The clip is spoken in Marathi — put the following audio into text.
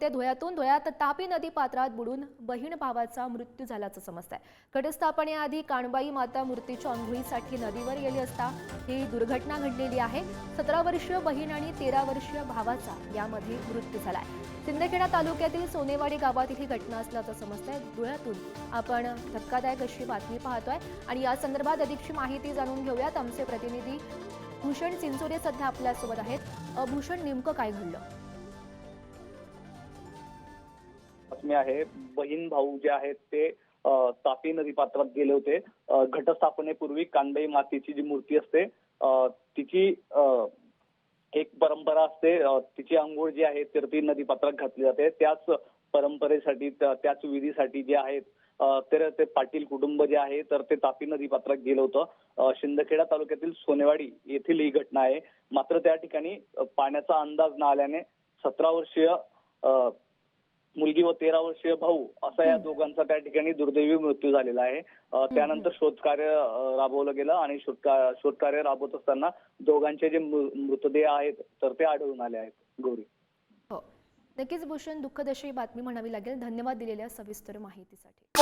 मिळते धुळ्यातून धुळ्यात तापी नदी पात्रात बुडून बहीण भावाचा मृत्यू झाल्याचं समजत आहे घटस्थापनेआधी काणबाई माता मूर्तीच्या अंघोळीसाठी नदीवर गेली असता ही दुर्घटना घडलेली आहे. सतरा वर्षीय बहीण आणि तेरा वर्षीय भावाचा यामध्ये मृत्यू झाला आहे सिंदखेडा तालुक्यातील सोनेवाडी गावातील ही घटना असल्याचं समजत आहे धुळ्यातून आपण धक्कादायक अशी बातमी पाहतोय आणि या संदर्भात अधिकची माहिती जाणून घेऊयात. आमचे प्रतिनिधी भूषण चिंचोरे सध्या आपल्यासोबत आहेत. भूषण नेमकं काय घडलं? बातमी आहे. बहीण भाऊ जे आहेत ते तापी नदी पात्रात गेले होते. घटस्थापनेपूर्वी कांदई मातीची जी मूर्ती असते तिची एक परंपरा असते. तिची आंघोळ जी आहे तर ती नदी पात्रात घातली जाते. त्याच परंपरेसाठी त्याच विधीसाठी जे आहेत तर ते पाटील कुटुंब जे आहे तर ते तापी नदी पात्रात गेलं होतं. शिंदखेडा तालुक्यातील सोनेवाडी येथील ही घटना आहे. मात्र त्या ठिकाणी पाण्याचा अंदाज न आल्याने सतरा वर्षीय मुलगी व तेरा वर्षीय भाऊ असा या दोघांचा त्या ठिकाणी दुर्दैवी मृत्यू झालेला आहे. त्यानंतर शोधकार्य राबवलं गेलं आणि शोधका- शोधकार्य राबवत असताना दोघांचे जे मृतदेह आहेत तर ते आढळून आले आहेत. गौरी. हो. नक्कीच भूषण दुःखद अशी बातमी म्हणावी लागेल. धन्यवाद दिलेल्या सविस्तर माहितीसाठी.